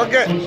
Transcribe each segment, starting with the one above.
ఇక్కడ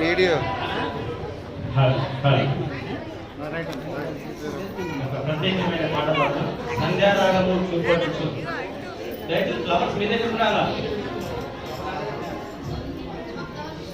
వీడియో ప్రత్యేకమైన పాట పాడతాం సంధ్యారాగము చూపొచ్చు. దయచేసి ఫ్లవర్స్ మీ దగ్గర ఉండాలా?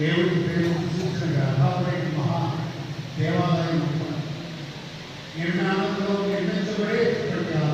దేవుడి ప్రేమ సూచనగా రాబోయే మహా దేవాలయం నిర్మాణంలో నిర్మించబడేటువంటి ఆ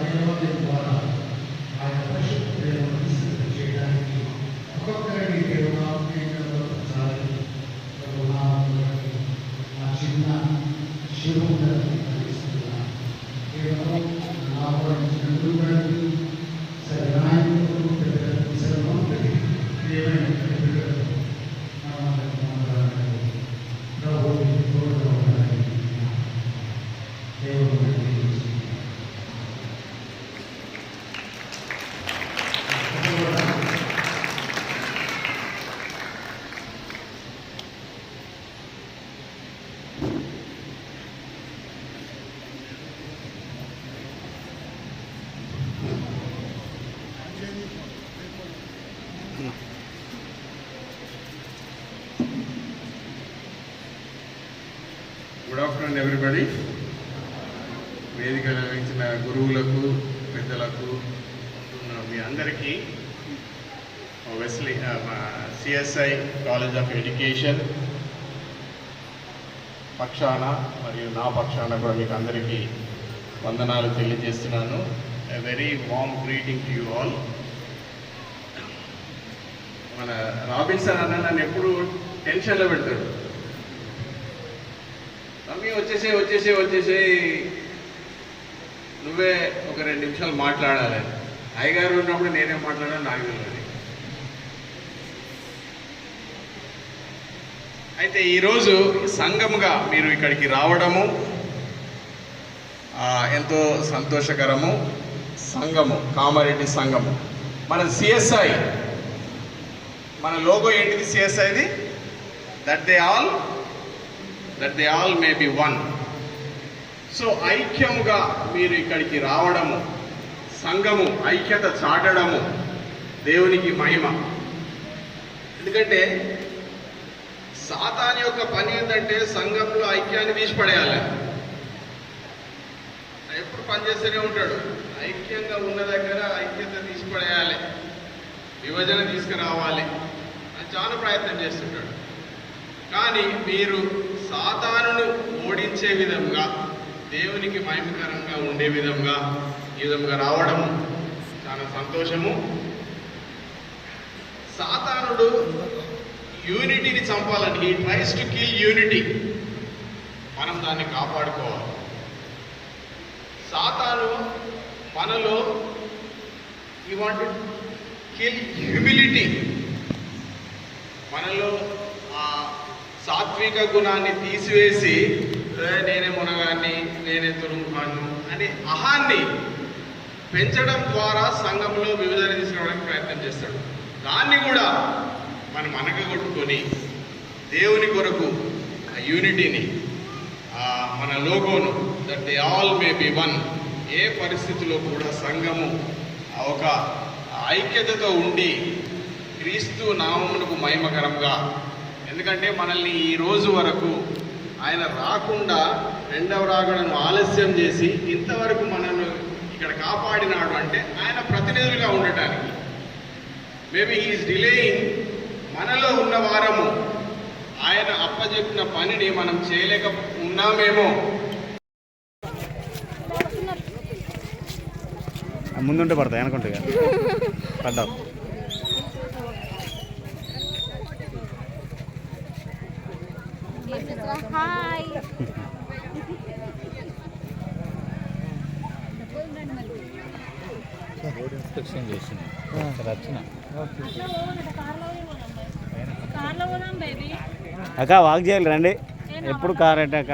ఆఫ్టర్నూన్ ఎవ్రీబడి వేదిక నిర్వహించిన గురువులకు పెద్దలకు మీ అందరికీ Wesley CSI college of education పక్షాన మరియు నా పక్షాన కూడా మీకు అందరికీ వందనాలు తెలియజేస్తున్నాను. A very warm greeting to you all మన రాబిన్సన్ అన్న నన్ను ఎప్పుడు టెన్షన్లో పెడతాడు. మమ్మీ వచ్చేసే వచ్చేసే వచ్చేసే నువ్వే ఒక రెండు నిమిషాలు మాట్లాడాలి. అయ్యగారు ఉన్నప్పుడు నేనే మాట్లాడాను నాకు తెలియదు అయితే ఈరోజు సంఘముగా మీరు ఇక్కడికి రావడము ఎంతో సంతోషకరము. సంఘము కామారెడ్డి సంఘము మన సిఎస్ఐ మన లోగో ఏంటిది సిఎస్ఐది that they? All that they all may be one so ఐక్యముగా మీరు ఇక్కడికి రావడము సంఘము ఐక్యత చాటడము దేవునికి మహిమ. ఎందుకంటే సాతాన్ యొక్క పని ఏంటంటే సంఘంలో ఐక్యాన్ని తీసిపడేయాలి ఎప్పుడు పనిచేస్తూనే ఉంటాడు. ఐక్యంగా ఉన్న దగ్గర ఐక్యత తీసిపడేయాలి. విభజన తీసుకురావాలి అని చాలా ప్రయత్నం చేస్తుంటాడు. కానీ మీరు సాతానును ఓడించే విధంగా దేవునికి మహిమకరంగా ఉండే విధంగా ఈ విధంగా రావడం చాలా సంతోషము. సాతానుడు యూనిటీని చంపాలని he tries to kill unity. మనం దాన్ని కాపాడుకోవాలి. సాతాను మనలో ఈ వాంట్ కిల్ హ్యూమిలిటీ మనలో సాత్విక గుణాన్ని తీసివేసి నేనే మునగాన్ని నేనే తురుముఖాను అనే అహాన్ని పెంచడం ద్వారా సంఘంలో విభజన తీసుకోవడానికి ప్రయత్నం చేస్తాడు. దాన్ని కూడా మనం అనగగొట్టుకొని దేవుని కొరకు ఆ యూనిటీని మన లోగోను that they all may be one ఏ పరిస్థితిలో కూడా సంఘము ఒక ఐక్యతతో ఉండి క్రీస్తు నామమునకు మహిమకరంగా ఎందుకంటే మనల్ని ఈ రోజు వరకు ఆయన రాకుండా రెండవ రాకడను ఆలస్యం చేసి ఇంతవరకు మనల్ని ఇక్కడ కాపాడినాడు అంటే ఆయన ప్రతినిధులుగా ఉండటానికి. మేబీ ఈజ్ డిలేయింగ్ మనలో ఉన్న వారము. ఆయన అప్పచెప్పిన పనిని మనం చేయలేక ఉన్నామేమో. ముందుంటే పడతాయి అనుకుంటా పడ్డావు. హాయ్ కార్లో పోదాం బేబీ అక్క వాక్ చేయాలి రండి. ఎప్పుడు కార్ అంటే అక్క?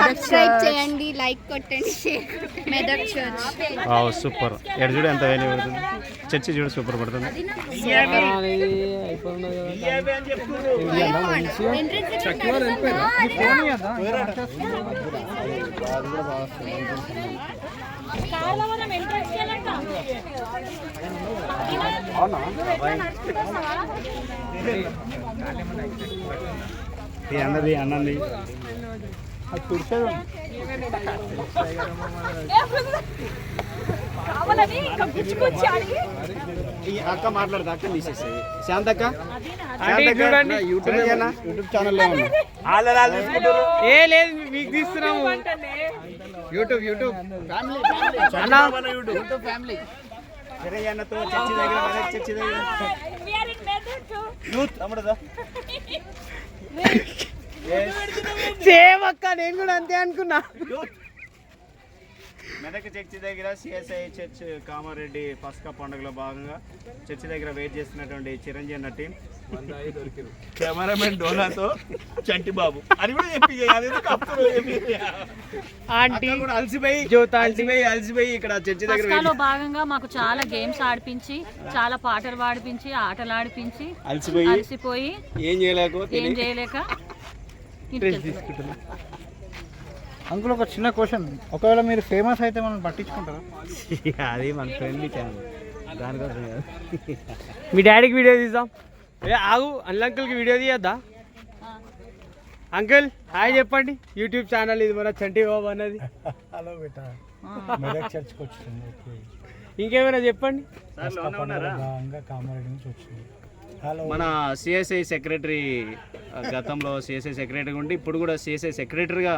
సబ్స్క్రైబ్ చేయండి లైక్ కొట్టండి షేర్ మెదక్ చర్చ్ సూపర్. ఎడ చూడు ఎంత వేలు పడుతుంది? చర్చి చూడు సూపర్ పడుతుంది. అన్నది అన్నది. కావాలని ఇంకా గుచ్చుకొచ్చి అడిగి ఈ అక్క మాట్లాడుతా అక్క తీసేసేది శాంత అక్క చూడండి. యూట్యూబ్ యూట్యూబ్ ఛానల్లో ఉన్నా ఏ లేదు మీకు తీస్తున్నాము. యూట్యూబ్ యూట్యూబ్ అన్న. యూట్యూబ్ ఫ్యామిలీ అన్నతో చర్చి దగ్గర చర్చి దగ్గర. యూత్ అమ్మడదా సేమ్ అక్క నేను కూడా అంతే అనుకున్నా. మెదక్ చర్చి దగ్గర సిఎస్ఐ చర్చ్ కామారెడ్డి పస్కా పండుగలో భాగంగా చర్చి దగ్గర వెయిట్ చేస్తున్నటువంటి చిరంజీవి అన్న టీం. కెమెరామెన్ డోనాతో చంటి బాబు. అది కూడా చెప్పి అలసిపోయి. అలసిపోయి అలసిపోయి ఇక్కడ చర్చి దగ్గర భాగంగా మాకు చాలా గేమ్స్ ఆడిపించి చాలా పాటలు పాడిపించి ఆటలు ఆడిపించి అలసిపోయి అలసిపోయి ఏం చేయలేకపోతే ఏం చేయలేక అంకుల్ ఒక చిన్న క్వశ్చన్ ఒకవేళ మీరు ఫేమస్ అయితే మనం పట్టించుకుంటారా? అది మన ఫ్రెండ్లీ ఛానల్ దానికోసం కాదు. మీ డాడీకి వీడియో తీద్దాం. ఏ ఆగు. అల్ల అంకుల్కి వీడియో తీయద్దా? అంకుల్ హాయ్ చెప్పండి. యూట్యూబ్ ఛానల్ ఇది మన చంటి బాబు అన్నది. హలో బేటా. మెదక్ చర్చ్కి వచ్చింది. ఓకే. ఇంకేమైనా చెప్పండి? సార్లోనే ఉన్నారా భాగంగా కామారెడ్డి నుంచి వచ్చింది. మన సిఎస్ఐ సెక్రటరీ గతంలో సిఎస్ఐ సెక్రటరీ ఉండి ఇప్పుడు కూడా సిఎస్ఐ సెక్రటరీగా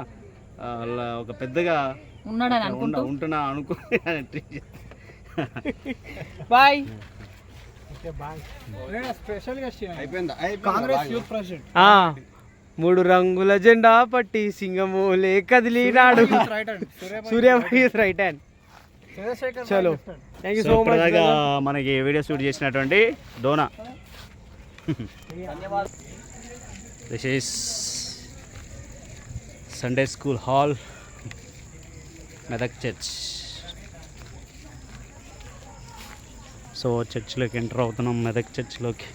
ఒక పెద్దగా ఉన్నాడని ఉంటున్నా అనుకో బాయ్ మూడు రంగుల జెండా పట్టి సింగమూలే కదిలినాడు. సూర్యబాయి రైట్ హ్యాండ్ చలో. థ్యాంక్ యూ సో మచ్ మనకి వీడియో షూట్ చేసినటువంటి Donna. This is Sunday school hall Medak church so చర్చ్లోకి enter అవుతున్నాం మెదక్ చర్చ్లోకి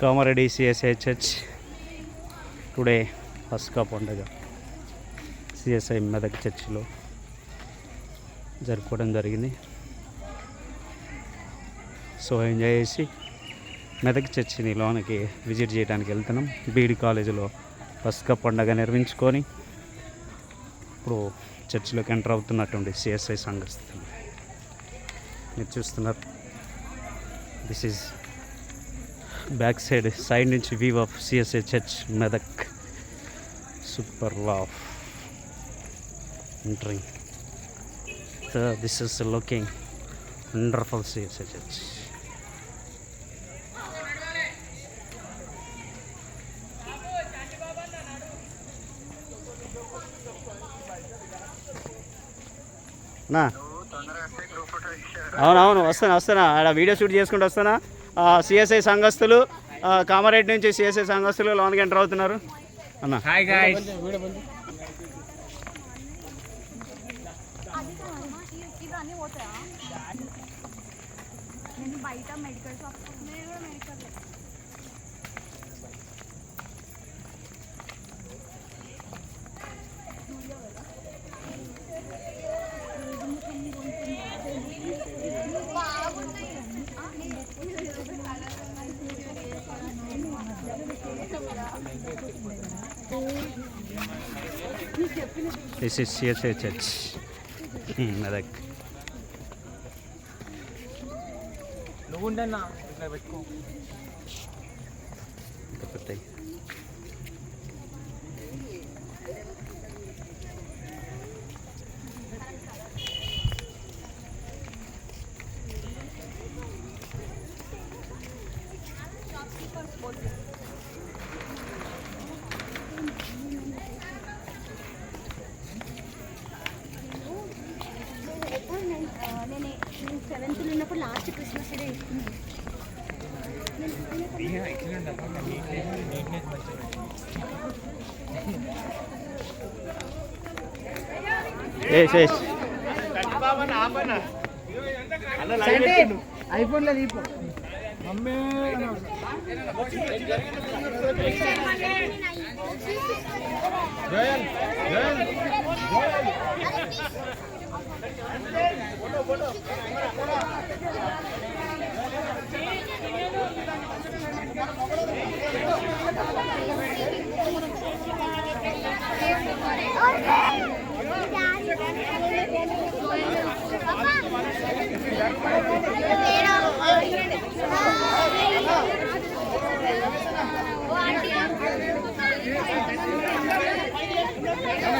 కామారెడ్డి సిఎస్ఐ చర్చ్ టుడే పస్కా పండుగ సిఎస్ఐ మెదక్ చర్చిలో జరుపుకోవడం జరిగింది. సో ఎంజాయ్ చేసి మెదక్ చర్చిని లోనికి విజిట్ చేయడానికి వెళ్తున్నాం. బీడి కాలేజీలో పస్కా పండుగ నిర్మించుకొని ఇప్పుడు చర్చిలోకి ఎంటర్ అవుతున్నటువంటి సిఎస్ఐ సంఘస్థితులు మీరు చూస్తున్నారు. This is back side side నుంచి view of CSA church Medak. Super wow entering. So this is looking wonderful CSA church. అవునవును వస్తాను వస్తానా? ఆడ వీడియో షూట్ చేసుకుంటూ వస్తానా? సిఎస్ఐ సంఘస్థులు కామారెడ్డి నుంచి సిఎస్ఐ సంఘస్థులు లోనికి ఎంటర్ అవుతున్నారు. అన్న. This is CSI church Medak నువ్వు ఉండన్నా ఇట్లా పెట్టుకో ఉన్నప్పుడు లాస్ట్ క్రిస్మస్ డే ఇస్తున్నాను దీపం మమ్మీ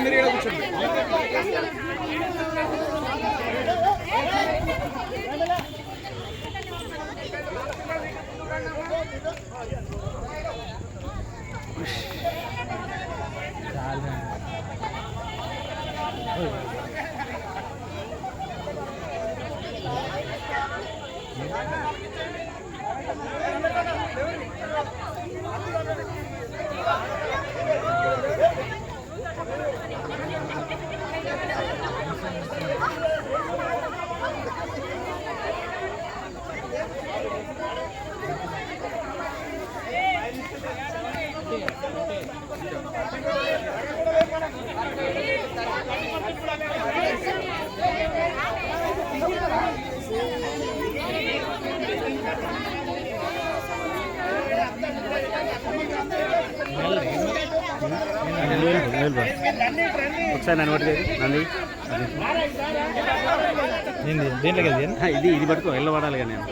మీరు కూర్చోండి. चाल ఒకసారి నన్ను పట్టుకోదు నంది. దేంట్లోకి ఇది ఇది పట్టుకో వెళ్ళబడాలి కానీ. నేను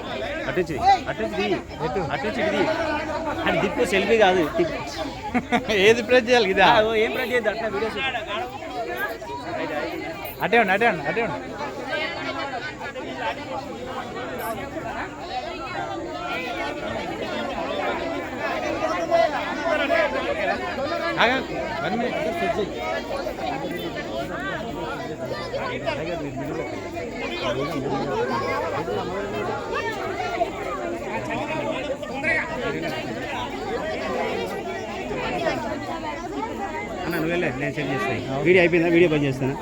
అట్టించి అట్టించి ఇది అట్టించి ఇది అది దిప్పు సెల్ఫీ కాదు. ఏది ప్రెస్ చేయాలి ఇదా? ఏం ప్రెస్ చేయద్దు అట్లా వీడియో అటే ఉండి అటే ఉండి అటే ఉండి. అన్న నువ్వు వెళ్ళే నేను సెండ్ చేస్తాను. వీడియో అయిపోయిందా? వీడియో బంద్ చేస్తాను.